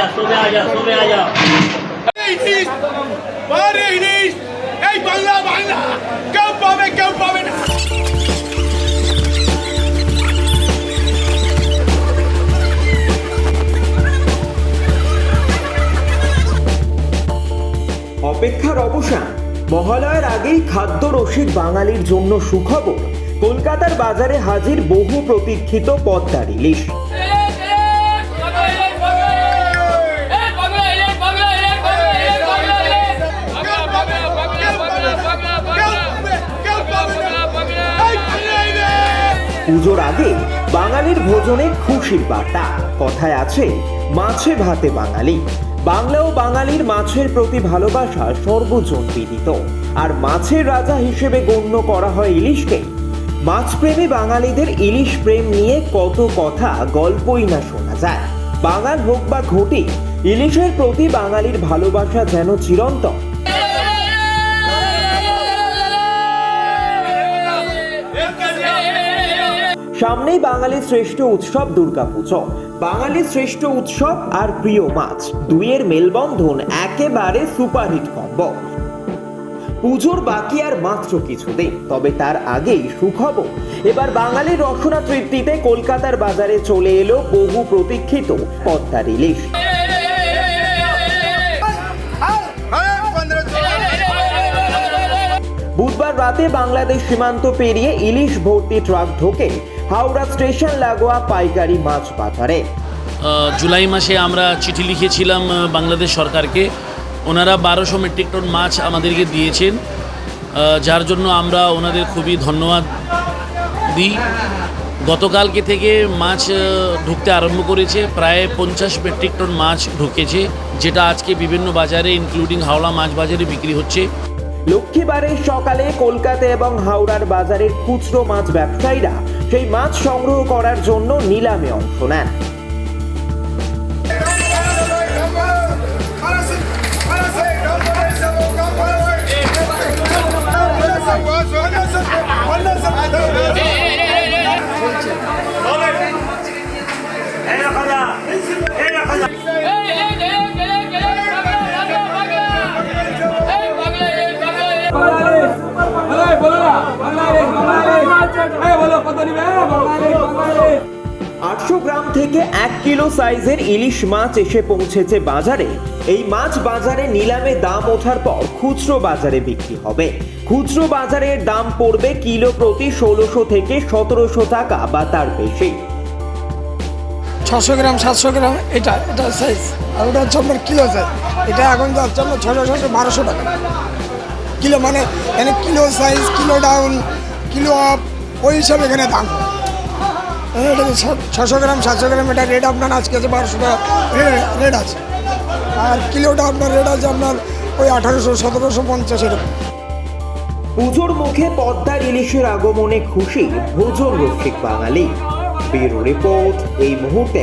जा सुबह आ जा सुबह आ जा ইলিশ বারে ইলিশ এই বাংলা বাংলা কেউ পাবে কেউ পাবে না অপেক্ষার অবসান মহালয়ার আগেই খাদ্য রসিক বাঙালির জন্য সুখবর কলকাতার বাজারে হাজির বহু প্রতীক্ষিত পদ্মার ইলিশ পুজোর আগে বাঙালির ভোজনে খুশির বার্তা। কথায় আছে, মাছে ভাতে বাঙালি। বাংলা ও বাঙালির মাছের প্রতি ভালোবাসা সর্বজন বিদিত আর মাছের রাজা হিসেবে গণ্য করা হয় ইলিশকে। মাছপ্রেমী বাঙালিদের ইলিশ প্রেম নিয়ে কত কথা গল্পই না শোনা যায়। বাঙাল হোক বা ঘটি, ইলিশের প্রতি বাঙালির ভালোবাসা যেন চিরন্তন। সামনেই বাঙালির শ্রেষ্ঠ উৎসব দুর্গাপুজো। বাঙালির শ্রেষ্ঠ উৎসব আর প্রিয় মাছ। দুইয়ের মেলবন্ধন একেবারে সুপারহিট কম্বো। পুজোর বাকি আর মাত্র কিছুদিন, তবে তার আগেই সুখবর। এবার বাঙালির রসনা তৃপ্তিতে কলকাতার বাজারে চলে এলো বহু প্রতীক্ষিত পদ্মার ইলিশ বুধবার রাতে বাংলাদেশ সীমান্ত পেরিয়ে ইলিশ ভর্তি ট্রাক ঢোকে হাওড়া স্টেশন লাগোয়া পাইকারি মাছ বাজারে। জুলাই মাসে আমরা চিঠি লিখেছিলাম বাংলাদেশ সরকারকে। ওনারা বারোশো মেট্রিক টন মাছ আমাদেরকে দিয়েছেন যার জন্য আমরা ওনাদের খুবই ধন্যবাদ দিই। গতকালকে থেকে মাছ ঢুকতে আরম্ভ করেছে প্রায় পঞ্চাশ মেট্রিক টন মাছ ঢুকেছে যেটা আজকে বিভিন্ন বাজারে ইনক্লুডিং হাওড়া মাছ বাজারে বিক্রি হচ্ছে। লক্ষ্মীবারের সকালে কলকাতা এবং হাওড়ার বাজারের খুচরো মাছ ব্যবসায়ীরা সেই মাছ সংগ্রহ করার জন্য নিলামে অংশ নেন। বাংলাদেশ আটশো গ্রাম থেকে এক কিলো সাইজের ইলিশ মাছ এসে পৌঁছেছে বাজারে। এই মাছ বাজারে নিলামে দাম ওঠার পর খুচরো বাজারে বিক্রি হবে। খুচরো বাজারের দাম পড়বে কিলো প্রতি ষোলোশো থেকে সতেরোশো টাকা বা তার বেশি। ছশো গ্রাম, সাতশো গ্রাম, এটা এটা সাইজ আর ওটা হচ্ছে আপনার কিলো সাইজ এটা এখন যাচ্ছে আপনার ছশো ছশো বারোশো টাকা। কিলো মানে এখানে kilo size kilo down kilo up ওই হিসাবে এখানে দাম। হ্যাঁ, ছশো গ্রাম সাতশো গ্রাম এটা রেট আপনার আজকে আছে বারোশো টাকা রেট আছে। আর কিলোটা আপনার রেট আছে আপনার ওই আঠারোশো সতেরোশো পঞ্চাশ এরকম পুজোর মুখে পদ্মার ইলিশের আগমনে খুশি ভোজন রক্ষিক বাঙালি। ব্যুরো রিপোর্ট এই মুহূর্তে।